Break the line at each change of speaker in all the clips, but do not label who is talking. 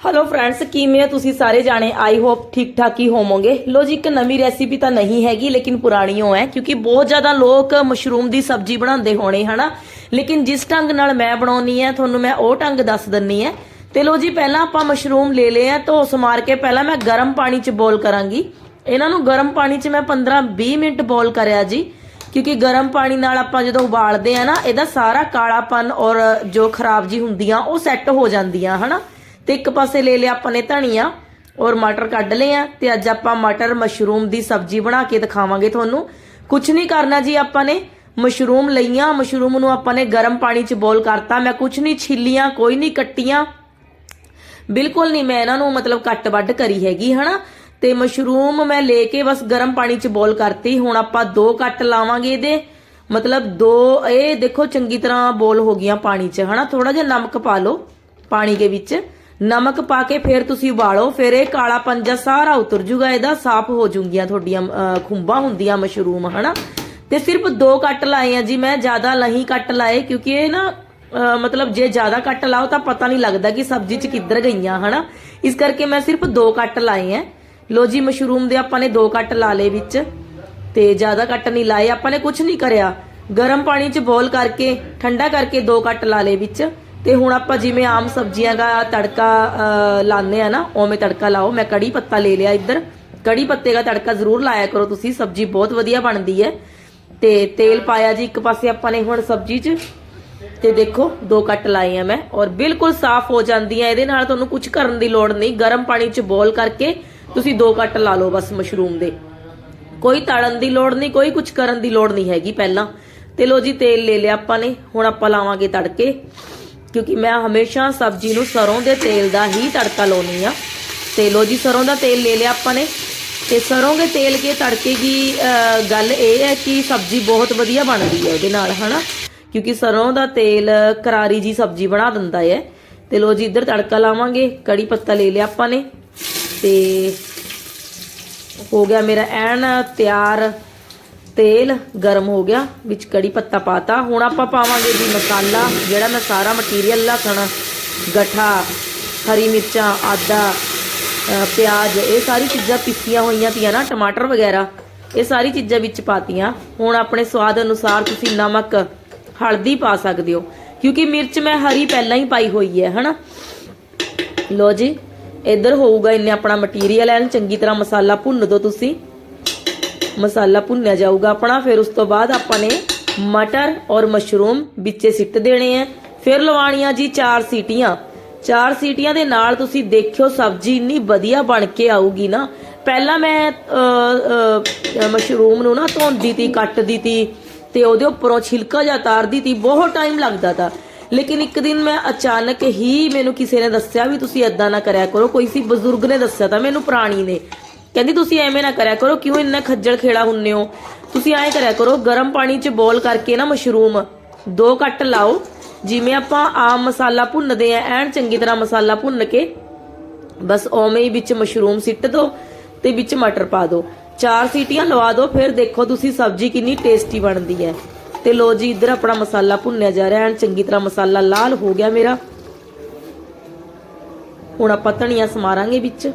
Hello friends ਕਿਵੇਂ ਹੋ ਤੁਸੀਂ ਸਾਰੇ ਜਾਣੇ? ਆਈ ਹੋਪ ਠੀਕ ਠਾਕ ਹੀ ਹੋਵੋਗੇ। ਲੋ ਜੀ, ਇੱਕ ਨਵੀਂ ਰੈਸਿਪੀ ਤਾਂ ਨਹੀਂ ਹੈਗੀ, ਲੇਕਿਨ ਪੁਰਾਣੀ ਹੋ ਹੈ ਕਿਉਂਕਿ ਬਹੁਤ ਜ਼ਿਆਦਾ ਲੋਕ ਮਸ਼ਰੂਮ ਦੀ ਸਬਜ਼ੀ ਬਣਾਉਂਦੇ ਹੋਣੇ, ਹਨਾ? ਲੇਕਿਨ ਜਿਸ ਢੰਗ ਨਾਲ ਮੈਂ ਬਣਾਉਣੀ ਹੈ, ਤੁਹਾਨੂੰ ਮੈਂ ਉਹ ਢੰਗ ਦੱਸ ਦਿੰਨੀ ਹੈ। ਤੇ ਲੋ ਜੀ, ਪਹਿਲਾਂ ਆਪਾਂ ਮਸ਼ਰੂਮ ਲੈ ਲਏ ਆ ਧੋ ਸਮਾਰ ਕੇ ਪਹਿਲਾਂ ਮੈਂ ਗਰਮ ਪਾਣੀ 'ਚ ਬੋਇਲ ਕਰਾਂਗੀ। ਇਹਨਾਂ ਨੂੰ ਗਰਮ ਪਾਣੀ 'ਚ ਮੈਂ 15-20 ਮਿੰਟ ਬੋਇਲ ਕਰਿਆ ਜੀ, ਕਿਉਂਕਿ ਗਰਮ ਪਾਣੀ ਨਾਲ ਆਪਾਂ ਜਦੋਂ ਉਬਾਲਦੇ ਆ ਨਾ, ਇਹਦਾ ਸਾਰਾ ਕਾਲਾਪਨ ਔਰ ਜੋ ਖਰਾਬ ਜੀ ਹੁੰਦੀਆਂ, ਉਹ ਸੈੱਟ ਹੋ ਜਾਂਦੀਆਂ, ਹਨਾ? ਤੇ ਇੱਕ ਪਾਸੇ ਲੈ ਲਿਆ ਆਪਾਂ ਨੇ ਧਨੀਆ ਔਰ ਮਟਰ ਕੱਢ ਲਏ ਆ ਤੇ ਅੱਜ ਆਪਾਂ ਮਟਰ ਮਸ਼ਰੂਮ ਦੀ ਸਬਜ਼ੀ ਬਣਾ ਕੇ ਦਿਖਾਵਾਂਗੇ ਤੁਹਾਨੂੰ। ਕੁਝ ਨਹੀਂ ਕਰਨਾ ਜੀ ਆਪਾਂ ਨੇ। ਮਸ਼ਰੂਮ ਲਈਆਂ, ਮਸ਼ਰੂਮ ਨੂੰ ਆਪਾਂ ਨੇ ਗਰਮ ਪਾਣੀ 'ਚ ਬੋਇਲ ਕਰਤਾ। ਮੈਂ ਕੁਝ ਨਹੀਂ ਛਿੱਲੀਆਂ, ਕੋਈ ਨਹੀਂ ਕੱਟੀਆਂ। ਬਿਲਕੁਲ ਨਹੀਂ, ਮੈਂ ਇਹਨਾਂ ਨੂੰ ਮਤਲਬ ਕੱਟ ਵੱਢ ਕਰੀ ਹੈਗੀ, ਹਨਾ? ਤੇ ਮਸ਼ਰੂਮ ਮੈਂ ਲੈ ਕੇ ਬਸ ਗਰਮ ਪਾਣੀ 'ਚ ਬੋਇਲ ਕਰਤੀ। ਹੁਣ ਆਪਾਂ ਦੋ ਕੱਟ ਲਾਵਾਂਗੇ ਇਹਦੇ। ਮਤਲਬ ਦੋ, ਇਹ ਦੇਖੋ ਚੰਗੀ ਤਰ੍ਹਾਂ ਬੋਲ ਹੋ ਗਈਆਂ ਪਾਣੀ 'ਚ, ਹਨਾ? ਥੋੜਾ ਜਿਹਾ ਨਮਕ ਪਾ ਲਓ ਪਾਣੀ ਦੇ ਵਿੱਚ। ਨਮਕ ਪਾ ਕੇ ਫਿਰ ਤੁਸੀਂ ਉਬਾਲੋ, ਫਿਰ ਇਹ ਕਾਲਾ ਪੰਜਾ ਸਾਰਾ ਉਤਰ ਜੂਗਾ, ਇਹਦਾ ਸਾਫ਼ ਹੋ ਜੂਗੀਆਂ ਤੁਹਾਡੀਆਂ ਖੁੰਬਾਂ ਹੁੰਦੀਆਂ ਮਸ਼ਰੂਮ, ਹਨਾ? ਤੇ ਸਿਰਫ ਦੋ ਕੱਟ ਲਾਏ ਆ ਜੀ, ਮੈਂ ਜ਼ਿਆਦਾ ਨਹੀਂ ਕੱਟ ਲਾਏ, ਕਿਉਂਕਿ ਇਹ ਨਾ ਮਤਲਬ ਜੇ ਜ਼ਿਆਦਾ ਕੱਟ ਲਾਓ ਤਾਂ ਪਤਾ ਨਹੀਂ ਲੱਗਦਾ ਕਿ ਸਬਜ਼ੀ ਚ ਕਿੱਧਰ ਗਈਆਂ, ਹਨਾ? ਇਸ ਕਰਕੇ ਮੈਂ ਸਿਰਫ ਦੋ ਕੱਟ ਲਾਏ ਆ। ਲੋ ਜੀ, ਮਸ਼ਰੂਮ ਦੇ ਆਪਾਂ ਨੇ ਦੋ ਕੱਟ ਲਾ ਲਏ ਵਿੱਚ, ਤੇ ਜ਼ਿਆਦਾ ਕੱਟ ਨਹੀਂ ਲਾਏ, ਆਪਾਂ ਨੇ ਕੁਝ ਨਹੀਂ ਕਰਿਆ। ਗਰਮ ਪਾਣੀ ਚ ਬੋਇਲ ਕਰਕੇ, ਠੰਡਾ ਕਰਕੇ ਦੋ ਕੱਟ ਲਾ ਲਏ ਵਿੱਚ। ਤੇ ਹੁਣ ਆਪਾਂ ਜਿਵੇਂ ਆਮ ਸਬਜ਼ੀਆਂ ਦਾ ਤੜਕਾ ਲਾਉਂਦੇ ਆ ਨਾ, ਉਵੇਂ ਤੜਕਾ ਲਾਓ। ਮੈਂ ਕੜੀ ਪੱਤਾ ਲੈ ਲਿਆ ਇੱਧਰ। ਕੜੀ ਪੱਤੇ ਦਾ ਤੜਕਾ ਜ਼ਰੂਰ ਲਾਇਆ ਕਰੋ ਤੁਸੀਂ, ਸਬਜ਼ੀ ਬਹੁਤ ਵਧੀਆ ਬਣਦੀ ਹੈ। ਤੇ ਤੇਲ ਪਾਇਆ ਜੀ, ਇੱਕ ਪਾਸੇ ਆਪਾਂ ਨੇ ਹੁਣ ਸਬਜ਼ੀ 'ਚ। ਤੇ ਦੇਖੋ, ਦੋ ਕੱਟ ਲਾਏ ਆ ਮੈਂ, ਔਰ ਬਿਲਕੁਲ ਸਾਫ਼ ਹੋ ਜਾਂਦੀ ਹੈ। ਇਹਦੇ ਨਾਲ ਤੁਹਾਨੂੰ ਕੁਝ ਕਰਨ ਦੀ ਲੋੜ ਨਹੀਂ, ਗਰਮ ਪਾਣੀ 'ਚ ਬੋਇਲ ਕਰਕੇ ਤੁਸੀਂ ਦੋ ਕੱਟ ਲਾ ਲਓ ਬਸ ਮਸ਼ਰੂਮ ਦੇ। ਕੋਈ ਤੜਨ ਦੀ ਲੋੜ ਨਹੀਂ, ਕੋਈ ਕੁਝ ਕਰਨ ਦੀ ਲੋੜ ਨਹੀਂ ਹੈਗੀ ਪਹਿਲਾਂ। ਤੇ ਲੋ ਜੀ, ਤੇਲ ਲੈ ਲਿਆ ਆਪਾਂ ਨੇ, ਹੁਣ ਆਪਾਂ ਲਾਵਾਂਗੇ ਤੜਕੇ। ਕਿਉਂਕਿ ਮੈਂ ਹਮੇਸ਼ਾ ਸਬਜ਼ੀ ਨੂੰ ਸਰੋਂ ਦੇ ਤੇਲ ਦਾ ਹੀ ਤੜਕਾ ਲਾਉਣੀ ਆ ਤੇ ਲੋ ਜੀ, ਸਰੋਂ ਦਾ ਤੇਲ ਲੈ ਲਿਆ ਆਪਾਂ ਨੇ। ਤੇ ਸਰੋਂ ਦੇ ਤੇਲ ਕੇ ਤੜਕੇ ਦੀ ਗੱਲ ਇਹ ਹੈ ਕਿ ਸਬਜ਼ੀ ਬਹੁਤ ਵਧੀਆ ਬਣਦੀ ਹੈ ਉਹਦੇ ਨਾਲ, ਹਨਾ? ਕਿਉਂਕਿ ਸਰੋਂ ਦਾ ਤੇਲ ਕਰਾਰੀ ਜੀ ਸਬਜ਼ੀ ਬਣਾ ਦਿੰਦਾ ਹੈ। ਤੇ ਲੋ ਜੀ, ਇੱਧਰ ਤੜਕਾ ਲਾਵਾਂਗੇ। ਕੜੀ ਪੱਤਾ ਲੈ ਲਿਆ ਆਪਾਂ ਨੇ। ਤੇ ਹੋ ਗਿਆ ਮੇਰਾ ਐਨ ਤਿਆਰ ਤੇਲ ਗਰਮ ਹੋ ਗਿਆ, ਵਿੱਚ ਕੜੀ ਪੱਤਾ ਪਾਤਾ। ਹੁਣ ਆਪਾਂ ਪਾਵਾਂਗੇ ਜੀ ਮਸਾਲਾ, ਜਿਹੜਾ ਮੈਂ ਸਾਰਾ ਮਟੀਰੀਅਲ ਲਸਣ, ਗਠਾ, ਹਰੀ ਮਿਰਚਾਂ, ਆਦਾ ਪਿਆਜ਼, ਇਹ ਸਾਰੀ ਚੀਜ਼ਾਂ ਪੀਸੀਆਂ ਹੋਈਆਂ ਤੀਆਂ ਨਾ, ਟਮਾਟਰ ਵਗੈਰਾ, ਇਹ ਸਾਰੀ ਚੀਜ਼ਾਂ ਵਿੱਚ ਪਾਤੀਆਂ। ਹੁਣ ਆਪਣੇ ਸਵਾਦ ਅਨੁਸਾਰ ਤੁਸੀਂ ਨਮਕ, ਹਲਦੀ ਪਾ ਸਕਦੇ ਹੋ। ਕਿਉਂਕਿ ਮਿਰਚ ਮੈਂ ਹਰੀ ਪਹਿਲਾਂ ਹੀ ਪਾਈ ਹੋਈ ਹੈ, ਹਨਾ? ਲੋ ਜੀ, ਇੱਧਰ ਹੋਊਗਾ ਇੰਨੇ ਆਪਣਾ ਮਟੀਰੀਅਲ ਐਨ ਚੰਗੀ ਤਰ੍ਹਾਂ ਮਸਾਲਾ ਭੁੰਨ ਦਿਓ ਤੁਸੀਂ। ਮਸਾਲਾ ਭੁੰਨਿਆ ਜਾਊਗਾ ਆਪਣਾ, ਫਿਰ ਉਸ ਤੋਂ ਬਾਅਦ ਆਪਾਂ ਨੇ ਮਟਰ ਔਰ ਮਸ਼ਰੂਮ ਵਿੱਚੇ ਸਿੱਟ ਦੇਣੇ ਆ। ਫਿਰ ਲਵਾਣੀਆਂ ਜੀ ਚਾਰ ਸੀਟੀਆਂ। ਚਾਰ ਸੀਟੀਆਂ ਦੇ ਨਾਲ ਤੁਸੀਂ ਦੇਖਿਓ ਸਬਜ਼ੀ ਇੰਨੀ ਵਧੀਆ ਬਣ ਕੇ ਆਊਗੀ ਨਾ। ਪਹਿਲਾਂ ਮੈਂ ਮਸ਼ਰੂਮ ਨੂੰ ਨਾ ਧੋਂਦੀ ਤੀ, ਕੱਟਦੀ ਤੀ ਤੇ ਉਹਦੇ ਉੱਪਰੋਂ ਛਿਲਕਾ ਜਾਂ ਤਾਰਦੀ ਤੀ, ਬਹੁਤ ਟਾਈਮ ਲੱਗਦਾ ਤਾ। ਲੇਕਿਨ ਇੱਕ ਦਿਨ ਮੈਂ ਅਚਾਨਕ ਹੀ ਮੈਨੂੰ ਕਿਸੇ ਨੇ ਦੱਸਿਆ ਵੀ ਤੁਸੀਂ ਏਦਾਂ ਨਾ ਕਰਿਆ ਕਰੋ। ਕੋਈ ਸੀ ਬਜ਼ੁਰਗ ਨੇ ਦੱਸਿਆ ਤਾਂ, ਮੈਨੂੰ ਪੁਰਾਣੀ ਨੇ। ਕਹਿੰਦੀ, ਤੁਸੀਂ ਐਵੇਂ ਨਾ ਕਰਿਆ ਕਰੋ, ਕਿਉਂ ਇੰਨਾ ਖੱਜਲ ਖੇੜਾ ਹੁੰਨੇ ਹੋ? ਤੁਸੀਂ ਐਂ ਕਰਿਆ ਕਰੋ, ਗਰਮ ਪਾਣੀ 'ਚ ਬੋਲ ਕਰਕੇ ਨਾ ਮਸ਼ਰੂਮ, ਦੋ ਕੱਟ ਲਾਓ। ਜਿਵੇਂ ਆਪਾਂ ਆਮ ਮਸਾਲਾ ਭੁੰਨਦੇ ਆ, ਐਨ ਚੰਗੀ ਤਰ੍ਹਾਂ ਮਸਾਲਾ ਭੁੰਨ ਕੇ, ਬਸ ਓਵੇਂ ਹੀ ਵਿੱਚ ਮਸ਼ਰੂਮ ਸਿੱਟ ਦਿਓ ਤੇ ਵਿੱਚ ਮਟਰ ਪਾ ਦਿਓ ਚਾਰ ਸੀਟੀਆਂ ਲਵਾ ਦਿਓ ਫਿਰ ਦੇਖੋ ਤੁਸੀਂ ਸਬਜ਼ੀ ਕਿੰਨੀ ਟੇਸਟੀ ਬਣਦੀ ਹੈ। ਤੇ ਲੋ ਜੀ, ਇੱਧਰ ਆਪਣਾ ਮਸਾਲਾ ਭੁੰਨਿਆ ਜਾ ਰਿਹਾ, ਐਨ ਚੰਗੀ ਤਰ੍ਹਾਂ ਮਸਾਲਾ ਲਾਲ ਹੋ ਗਿਆ ਮੇਰਾ। ਹੁਣ ਆਪਾਂ ਧਨੀਆ ਸਮਾਰਾਂਗੇ ਵਿੱਚ।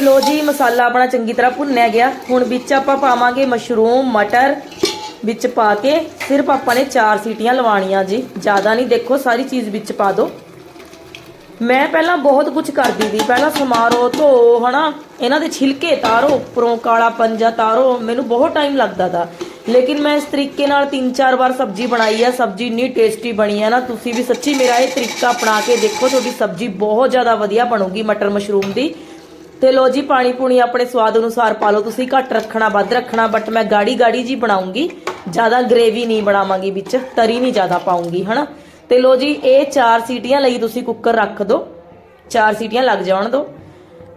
ਤੇ ਲੋ ਜੀ, ਮਸਾਲਾ ਆਪਣਾ ਚੰਗੀ ਤਰ੍ਹਾਂ ਭੁੰਨਿਆ ਗਿਆ। ਹੁਣ ਵਿੱਚ ਆਪਾਂ ਪਾਵਾਂਗੇ ਮਸ਼ਰੂਮ, ਮਟਰ ਵਿੱਚ ਪਾ ਕੇ। ਸਿਰਫ ਆਪਾਂ ਨੇ ਚਾਰ ਸੀਟੀਆਂ ਲਵਾਣੀਆਂ ਜੀ। ਜ਼ਿਆਦਾ ਨਹੀਂ, ਦੇਖੋ, ਸਾਰੀ ਚੀਜ਼ ਵਿੱਚ ਪਾ ਦਿਓ ਮੈਂ ਪਹਿਲਾਂ ਬਹੁਤ ਕੁਝ ਕਰਦੀ ਸੀ। ਪਹਿਲਾਂ ਸਮਾਰੋ ਧੋ, ਹਨਾ, ਇਹਨਾਂ ਦੇ ਛਿਲਕੇ ਤਾਰੋ, ਉੱਪਰੋਂ ਕਾਲਾ ਪੰਜਾ ਤਾਰੋ, ਮੈਨੂੰ ਬਹੁਤ ਟਾਈਮ ਲੱਗਦਾ ਤਾ। ਲੇਕਿਨ ਮੈਂ ਇਸ ਤਰੀਕੇ ਨਾਲ 3-4 ਵਾਰ ਸਬਜ਼ੀ ਬਣਾਈ ਆ। ਸਬਜ਼ੀ ਇੰਨੀ ਟੇਸਟੀ ਬਣੀ ਆ ਨਾ, ਤੁਸੀਂ ਵੀ ਸੱਚੀ ਮੇਰਾ ਇਹ ਤਰੀਕਾ ਅਪਣਾ ਕੇ ਦੇਖੋ, ਤੁਹਾਡੀ ਸਬਜ਼ੀ ਬਹੁਤ ਜ਼ਿਆਦਾ ਵਧੀਆ ਬਣੂਗੀ ਮਟਰ ਮਸ਼ਰੂਮ ਦੀ। ਤੇ ਲੋ ਜੀ, ਪਾਣੀ ਪੂਣੀ ਆਪਣੇ ਸਵਾਦ ਅਨੁਸਾਰ ਪਾ ਲਓ। ਤੁਸੀਂ ਘੱਟ ਰੱਖਣਾ, ਵੱਧ ਰੱਖਣਾ ਬਟ ਮੈਂ ਗਾੜੀ ਗਾੜੀ ਜੀ ਬਣਾਉਂਗੀ। ਜ਼ਿਆਦਾ ਗ੍ਰੇਵੀ ਨਹੀਂ ਬਣਾਵਾਂਗੀ ਵਿੱਚ, ਤਰੀ ਨਹੀਂ ਜ਼ਿਆਦਾ ਪਾਉਂਗੀ, ਹਨਾ? ਤੇ ਲੋ ਜੀ, ਇਹ ਚਾਰ ਸੀਟੀਆਂ ਲਈ ਤੁਸੀਂ ਕੁੱਕਰ ਰੱਖ ਦਿਓ ਚਾਰ ਸੀਟੀਆਂ ਲੱਗ ਜਾਣ ਦਿਓ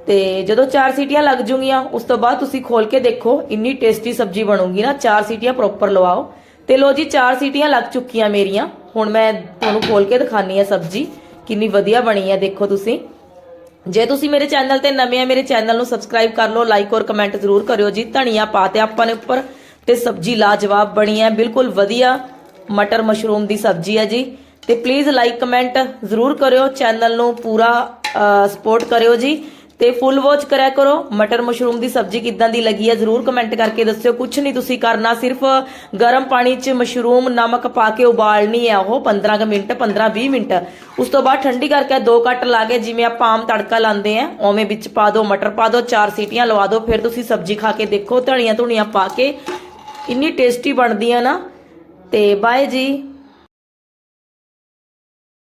ਤੇ ਜਦੋਂ ਚਾਰ ਸੀਟੀਆਂ ਲੱਗ ਜੂਗੀਆਂ, ਉਸ ਤੋਂ ਬਾਅਦ ਤੁਸੀਂ ਖੋਲ ਕੇ ਦੇਖੋ, ਇੰਨੀ ਟੇਸਟੀ ਸਬਜ਼ੀ ਬਣੂਗੀ ਨਾ, ਚਾਰ ਸੀਟੀਆਂ ਪ੍ਰੋਪਰ ਲਵਾਓ। ਤੇ ਲੋ ਜੀ, ਚਾਰ ਸੀਟੀਆਂ ਲੱਗ ਚੁੱਕੀਆਂ ਮੇਰੀਆਂ। ਹੁਣ ਮੈਂ ਤੁਹਾਨੂੰ ਖੋਲ ਕੇ ਦਿਖਾਨੀ ਆ ਸਬਜ਼ੀ, ਕਿੰਨੀ ਵਧੀਆ ਬਣੀ ਆ ਦੇਖੋ ਤੁਸੀਂ। ਜੇ ਤੁਸੀਂ ਮੇਰੇ ਚੈਨਲ ਤੇ ਨਵੇਂ ਆ, ਮੇਰੇ ਚੈਨਲ ਨੂੰ ਸਬਸਕ੍ਰਾਈਬ ਕਰ ਲਓ ਲਾਈਕ ਔਰ ਕਮੈਂਟ ਜ਼ਰੂਰ ਕਰਿਓ ਜੀ। ਧਨੀਆ ਪਾਤੇ ਆਪਾਂ ਨੇ ਉੱਪਰ ਤੇ ਸਬਜ਼ੀ ਲਾਜਵਾਬ ਬਣੀ ਹੈ। ਬਿਲਕੁਲ ਵਧੀਆ ਮਟਰ ਮਸ਼ਰੂਮ ਦੀ ਸਬਜ਼ੀ ਹੈ ਜੀ। ਤੇ ਪਲੀਜ਼ ਲਾਈਕ ਕਮੈਂਟ ਜ਼ਰੂਰ ਕਰਿਓ। ਚੈਨਲ ਨੂੰ ਪੂਰਾ ਸਪੋਰਟ ਕਰਿਓ ਜੀ। ਤੇ ਫੁੱਲ ਵਾਚ ਕਰਿਆ ਕਰੋ। ਮਟਰ ਮਸ਼ਰੂਮ ਦੀ ਸਬਜ਼ੀ ਕਿੱਦਾਂ ਦੀ ਲੱਗੀ ਹੈ ਜ਼ਰੂਰ ਕਮੈਂਟ ਕਰਕੇ ਦੱਸਿਓ। ਕੁਝ ਨਹੀਂ ਤੁਸੀਂ ਕਰਨਾ, ਸਿਰਫ ਗਰਮ ਪਾਣੀ 'ਚ ਮਸ਼ਰੂਮ ਨਮਕ ਪਾ ਕੇ ਉਬਾਲਣੀ ਹੈ ਉਹ 15 ਕੁ ਮਿੰਟ 15-20 ਮਿੰਟ। ਉਸ ਤੋਂ ਬਾਅਦ ਠੰਡੀ ਕਰਕੇ ਦੋ ਕੱਟ ਲਾ ਕੇ ਜਿਵੇਂ ਆਪਾਂ ਆਮ ਤੜਕਾ ਲਾਉਂਦੇ ਆ, ਉਵੇਂ ਵਿੱਚ ਪਾ ਦਿਓ ਮਟਰ ਪਾ ਦਿਓ ਚਾਰ ਸੀਟੀਆਂ ਲਵਾ ਦਿਓ ਫਿਰ ਤੁਸੀਂ ਸਬਜ਼ੀ ਖਾ ਕੇ ਦੇਖੋ, ਧਨੀਆ ਧੁਨੀਆਂ ਪਾ ਕੇ। ਇੰਨੀ ਟੇਸਟੀ ਬਣਦੀ ਆ ਨਾ। ਤੇ ਬਾਏ ਜੀ।